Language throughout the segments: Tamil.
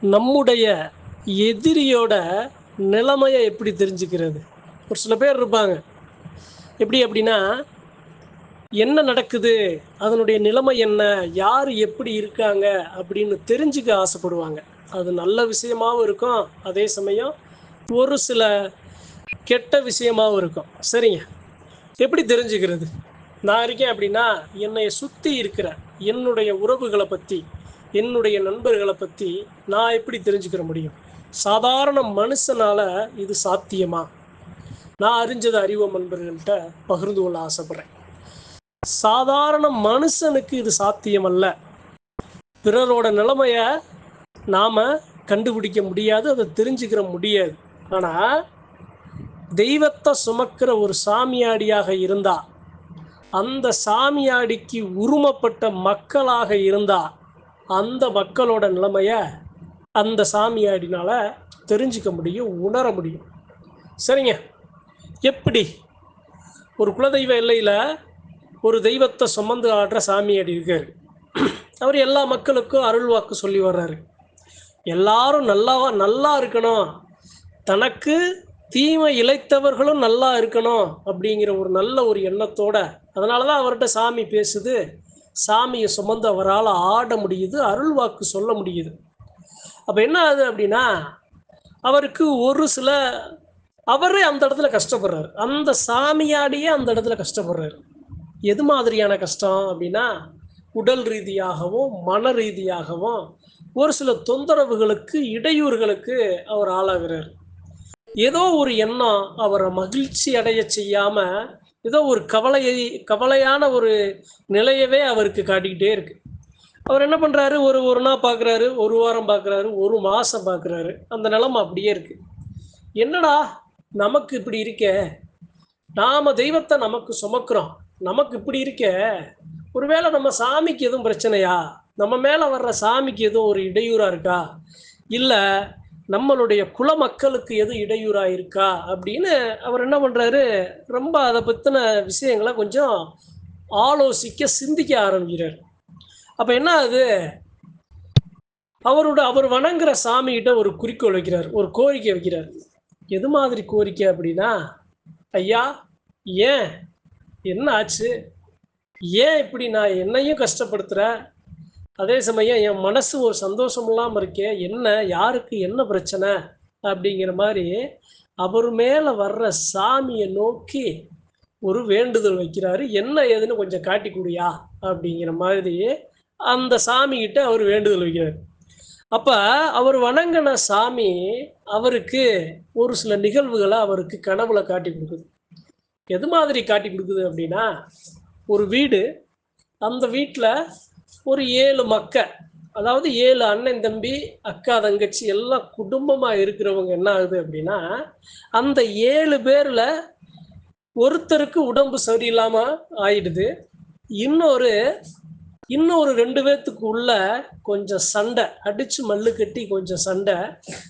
நம்முடைய எதிரியோட நிலைமையை எப்படி தெரிஞ்சுக்கிறது? ஒரு சில பேர் இருப்பாங்க. எப்படி அப்படின்னா என்ன நடக்குது? அதனுடைய நிலைமை என்ன? யார் எப்படி இருக்காங்க? அப்படின்னு தெரிஞ்சுக்க ஆசைப்படுவாங்க. அது நல்ல விஷயமாவும் இருக்கும். அதே சமயம் ஒரு சில கெட்ட விஷயமாவும் இருக்கும். சரிங்க. எப்படி தெரிஞ்சுக்கிறது? நான் இருக்கேன் அப்படின்னா என்னை சுற்றி இருக்கிற என்னுடைய உறவுகளை பற்றி என்னுடைய நண்பர்களை பற்றி நான் எப்படி தெரிஞ்சுக்கிற முடியும்? சாதாரண மனுஷனால இது சாத்தியமா? நான் அறிஞ்சது அறிவோம் நண்பர்கள்ட்ட பகிர்ந்து கொள்ள ஆசைப்படுறேன். சாதாரண மனுஷனுக்கு இது சாத்தியம் அல்ல பிறரோட நிலைமைய நாம் கண்டுபிடிக்க முடியாது அதை தெரிஞ்சுக்கிற முடியாது. ஆனால் தெய்வத்தை சுமக்கிற ஒரு சாமியாடியாக இருந்தா அந்த சாமியாடிக்கு உருமப்பட்ட மக்களாக இருந்தா அந்த மக்களோட நிலைமைய அந்த சாமியாடினால தெரிஞ்சுக்க முடியும் உணர முடியும். சரிங்க. எப்படி? ஒரு குலதெய்வ எல்லையில் ஒரு தெய்வத்தை சுமந்து ஆடுற சாமியாடி இருக்காரு. அவர் எல்லா மக்களுக்கும் அருள் வாக்கு சொல்லி வர்றாரு. எல்லாரும் நல்லா நல்லா இருக்கணும். தனக்கு தீமை இழைத்தவர்களும் நல்லா இருக்கணும் அப்படிங்கிற ஒரு நல்ல ஒரு எண்ணத்தோட அதனால தான் அவர்கிட்ட சாமி பேசுது. சாமியை சுமந்து அவரால் ஆட முடியுது அருள் வாக்கு சொல்ல முடியுது. அப்போ என்ன ஆகுது அப்படின்னா அவருக்கு ஒரு சில அவரே அந்த இடத்துல கஷ்டப்படுறாரு. அந்த சாமியாடியே அந்த இடத்துல கஷ்டப்படுறாரு. எது மாதிரியான கஷ்டம் அப்படின்னா உடல் ரீதியாகவும் மன ரீதியாகவும் ஒரு சில தொந்தரவுகளுக்கு இடையூறுகளுக்கு அவர் ஆளாகிறார். ஏதோ ஒரு எண்ணம் அவரை மகிழ்ச்சி அடைய செய்யாமல் ஏதோ ஒரு கவலையை கவலையான ஒரு நிலையவே அவருக்கு காட்டிக்கிட்டே இருக்கு. அவர் என்ன பண்ணுறாரு ஒரு ஒரு நாள் பார்க்குறாரு ஒரு வாரம் பார்க்குறாரு ஒரு மாதம் பார்க்குறாரு அந்த நிலமை அப்படியே இருக்கு. என்னடா நமக்கு இப்படி இருக்கே? நாம தெய்வத்தை நமக்கு சுமக்கிறோம். நமக்கு இப்படி இருக்கே? ஒருவேளை நம்ம சாமிக்கு எதுவும் பிரச்சனையா? நம்ம மேலே வர்ற சாமிக்கு எதுவும் ஒரு இடையூறா இருக்கா? இல்லை நம்மளுடைய குல மக்களுக்கு எது இடையூறா இருக்கா அப்படின்னு அவர் என்ன பண்றாரு? ரொம்ப அதை பத்தின விஷயங்களை கொஞ்சம் ஆலோசிக்க சிந்திக்க ஆரம்பிக்கிறார். அப்ப என்ன ஆகுது? அவரோட அவர் வணங்குற சாமிகிட்ட ஒரு குறிக்கோள் வைக்கிறார் ஒரு கோரிக்கை வைக்கிறார். எது மாதிரி கோரிக்கை அப்படின்னா ஐயா ஏன்? என்ன ஆச்சு? ஏன் இப்படி நான் என்னையும் கஷ்டப்படுத்துற? அதே சமயம் என் மனசு ஒரு சந்தோஷம் இல்லாமல் இருக்கே என்ன யாருக்கு என்ன பிரச்சனை? அப்படிங்கிற மாதிரி அவர் மேலே வர்ற சாமியை நோக்கி ஒரு வேண்டுதல் வைக்கிறாரு. என்ன ஏதுன்னு கொஞ்சம் காட்டி கொடுயா? அப்படிங்கிற மாதிரி அந்த சாமிகிட்ட அவர் வேண்டுதல் வைக்கிறார். அப்போ அவர் வணங்கின சாமி அவருக்கு ஒரு சில நிகழ்வுகளை அவருக்கு கனவுல காட்டி கொடுக்குது. எது மாதிரி காட்டி கொடுக்குது அப்படின்னா ஒரு வீடு அந்த வீட்டில் ஒரு ஏழு மக்க அதாவது ஏழு அண்ணன் தம்பி அக்கா தங்கச்சி எல்லாம் குடும்பமாக இருக்கிறவங்க என்ன ஆகுது அப்படின்னா அந்த ஏழு பேரில் ஒருத்தருக்கு உடம்பு சரியில்லாமல் ஆயிடுது. இன்னொரு இன்னும் ஒரு ரெண்டு பேர்த்துக்கு உள்ள கொஞ்சம் சண்டை அடிச்சு மல்லு கட்டி கொஞ்சம் சண்டை.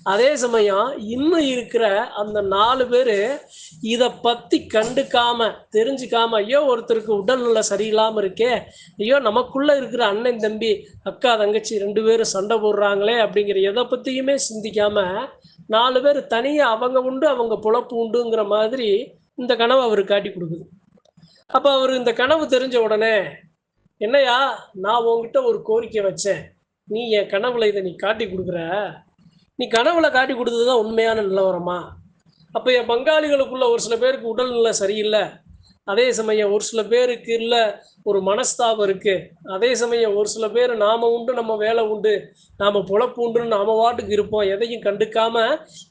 அதே சமயம் இன்னும் இருக்கிற அந்த நாலு பேர் இதை பத்தி கண்டுக்காம தெரிஞ்சுக்காம ஐயோ ஒருத்தருக்கு உடல்நிலை சரியில்லாம இருக்கே ஐயோ நமக்குள்ள இருக்கிற அண்ணன் தம்பி அக்கா தங்கச்சி ரெண்டு பேரும் சண்டை போடுறாங்களே அப்படிங்கிற எதை பத்தியுமே சிந்திக்காம நாலு பேர் தனியா அவங்க உண்டு அவங்க பொழப்பு உண்டுங்கிற மாதிரி இந்த கனவை அவர் காட்டி கொடுக்குது. அப்ப அவர் இந்த கனவு தெரிஞ்ச உடனே என்னையா நான் உன்கிட்ட ஒரு கோரிக்கை வச்சேன். நீ என் கனவுல இதை நீ காட்டி கொடுக்குற? நீ கனவுல காட்டி கொடுத்தது தான் உண்மையான நிலவரமா? அப்போ என் பங்காளிகளுக்குள்ள ஒரு சில பேருக்கு உடல்நிலை சரியில்லை. அதே சமயம் ஒரு சில பேருக்கு இல்லை ஒரு மனஸ்தாபம் இருக்கு. அதே சமயம் ஒரு சில பேர் நாம உண்டு நம்ம வேலை உண்டு நாம பொழப்பு உண்டுன்னு நாம வாட்டுக்கு இருப்போம். எதையும் கண்டுக்காம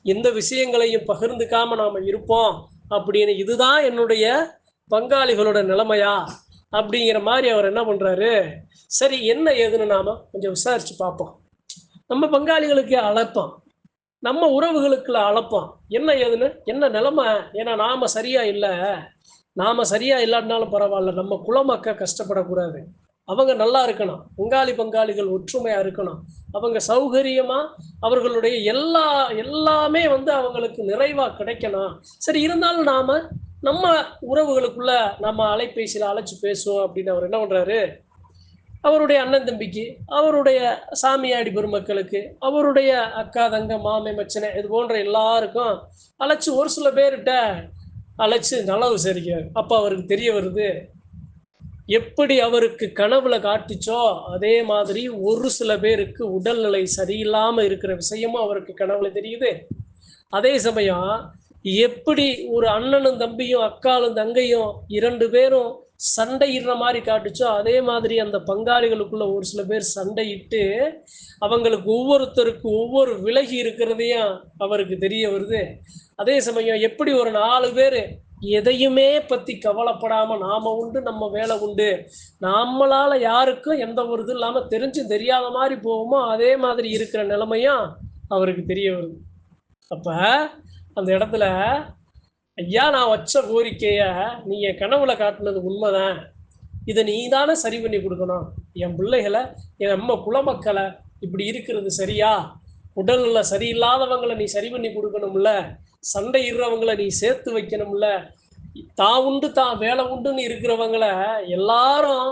எந்த விஷயங்களையும் பகிர்ந்துக்காம நாம இருப்போம். அப்படின்னு இதுதான் என்னுடைய பங்காளிகளோட நிலைமையா? அப்படிங்கிற மாதிரி அவர் என்ன பண்றாரு? சரி என்ன ஏதுன்னு நாம கொஞ்சம் விசாரிச்சு பார்ப்போம். நம்ம பங்காளிகளுக்கு அழைப்போம். நம்ம உறவுகளுக்குள்ள அழைப்போம். என்ன ஏதுன்னு என்ன நிலைமை? ஏன்னா நாம சரியா இல்லை. நாம சரியா இல்லாட்டினாலும் பரவாயில்ல. நம்ம குலமக்க கஷ்டப்படக்கூடாது. அவங்க நல்லா இருக்கணும். பங்காளி பங்காளிகள் ஒற்றுமையா இருக்கணும். அவங்க சௌகரியமா அவர்களுடைய எல்லா எல்லாமே வந்து அவங்களுக்கு நிறைவா கிடைக்கணும். சரி இருந்தாலும் நாம நம்ம உறவுகளுக்குள்ள நம்ம அலைபேசியில் அழைச்சி பேசுவோம் அப்படின்னு அவர் என்ன பண்ணுறாரு அவருடைய அண்ணன் தம்பிக்கு அவருடைய சாமியாடி பெருமக்களுக்கு அவருடைய அக்கா தங்க மாமை மச்சனை இது போன்ற எல்லாருக்கும் அழைச்சி ஒரு சில பேர்கிட்ட அழைச்சி நலவு சரிக்கிறார் அப்போ அவருக்கு தெரிய வருது எப்படி அவருக்கு கனவுல காட்டுச்சோ அதே மாதிரி ஒரு சில பேருக்கு உடல்நிலை சரியில்லாமல் இருக்கிற விஷயமும் அவருக்கு கனவுல தெரியுது. அதே சமயம் எப்படி ஒரு அண்ணனும் தம்பியும் அக்காலும் தங்கையும் இரண்டு பேரும் சண்டையிடுற மாதிரி காட்டுச்சோ அதே மாதிரி அந்த பங்காளிகளுக்குள்ள ஒரு சில பேர் சண்டையிட்டு அவங்களுக்கு ஒவ்வொருத்தருக்கு ஒவ்வொரு விலகி இருக்கிறதையும் அவருக்கு தெரிய வருது. அதே சமயம் எப்படி ஒரு நாலு பேர் எதையுமே பத்தி கவலைப்படாம நாம உண்டு நம்ம வேலை உண்டு. நம்மளால யாருக்கும் எந்த ஒரு இது இல்லாம தெரிஞ்சும் தெரியாத மாதிரி போகுமோ அதே மாதிரி இருக்கிற நிலைமையும் அவருக்கு தெரிய வருது. அப்ப அந்த இடத்துல ஐயா நான் வச்ச கோரிக்கைய நீங்க கனவுல காட்டுனது உண்மைதான். இதை நீ தானே சரி பண்ணி கொடுக்கணும். என் பிள்ளைகளை என் நம்ம குலமக்களை இப்படி இருக்கிறது சரியா? உடல்ல சரியில்லாதவங்களை நீ சரி பண்ணி கொடுக்கணும்ல. சண்டையிடுறவங்களை நீ சேர்த்து வைக்கணும்ல. தான் உண்டு தான் வேலை உண்டுன்னு இருக்கிறவங்கள எல்லாரும்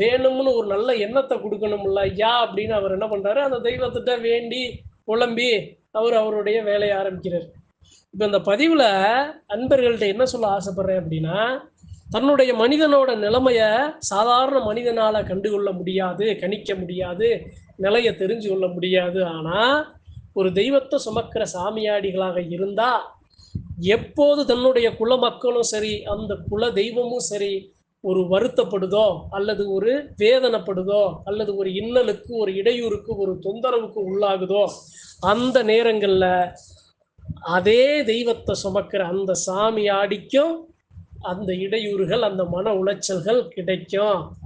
வேணும்னு ஒரு நல்ல எண்ணத்தை கொடுக்கணும்ல. ஐயா அப்படின்னு அவர் என்ன பண்றாரு? அந்த தெய்வத்திட்ட வேண்டி புலம்பி அவர் அவருடைய வேலையை ஆரம்பிக்கிறார். இப்போ இந்த பதிவில் அன்பர்கள்ட்ட என்ன சொல்ல ஆசைப்படுறேன் அப்படின்னா தன்னுடைய மனிதனோட நிலைமைய சாதாரண மனிதனால கண்டுகொள்ள முடியாது கணிக்க முடியாது நிலையை தெரிஞ்சு கொள்ள முடியாது. ஆனா ஒரு தெய்வத்தை சுமக்கிற சாமியாடிகளாக இருந்தா எப்போது தன்னுடைய குல மக்களும் சரி அந்த குல தெய்வமும் சரி ஒரு வருத்தப்படுதோ அல்லது ஒரு வேதனைப்படுதோ அல்லது ஒரு இன்னலுக்கு ஒரு இடையூறுக்கு ஒரு தொந்தரவுக்கு உள்ளாகுதோ அந்த நேரங்கள்ல அதே தெய்வத்தை சுமக்கிற அந்த சாமி ஆடிக்கும் அந்த இடையூறுகள் அந்த மன உளைச்சல்கள் கிடைக்கும்.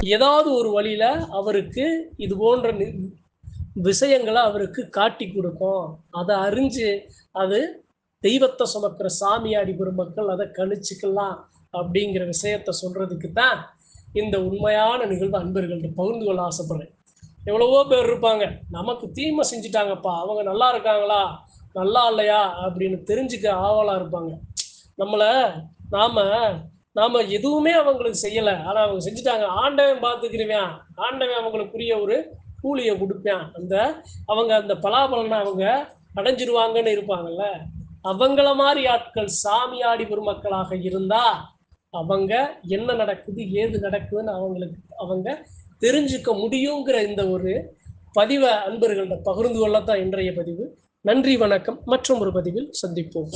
ஏதாவது ஒரு வழியில அவருக்கு இது போன்ற விஷயங்களை அவருக்கு காட்டி கொடுக்கும். அதை அறிஞ்சு அது தெய்வத்தை சுமக்கிற சாமியாடி பெருமக்கள் அதை கணிச்சுக்கலாம் அப்படிங்கிற விஷயத்த சொல்றதுக்கு தான் இந்த உண்மையான நிகழ்வு அன்பர்கள்ட்ட பகிர்ந்து கொள்ள ஆசைப்படுறேன். எவ்வளவோ பேர் இருப்பாங்க. நமக்கு தீமை செஞ்சுட்டாங்கப்பா. அவங்க நல்லா இருக்காங்களா? நல்லா இல்லையா அப்படின்னு தெரிஞ்சுக்க ஆவலா இருப்பாங்க. நம்மள நாம நாம எதுவுமே அவங்களுக்கு செய்யல. ஆனா அவங்க செஞ்சுட்டாங்க. ஆண்டவன் பார்த்துக்கிறவன் ஆண்டவன் அவங்களுக்குரிய ஒரு கூலியை கொடுப்பேன். அந்த அவங்க அந்த பலாபலனை அவங்க அடைஞ்சிருவாங்கன்னு இருப்பாங்கல்ல. அவங்கள மாதிரி ஆட்கள் சாமியாடி பெருமக்களாக இருந்தா அவங்க என்ன நடக்குது ஏது நடக்குதுன்னு அவங்களுக்கு அவங்க தெரிஞ்சுக்க முடியுங்கிற இந்த ஒரு பதிவை அன்பர்கள்ட்ட பகிர்ந்து கொள்ளத்தான் இன்றைய பதிவு. நன்றி வணக்கம். மற்றும் ஒரு பதிவில் சந்திப்போம்.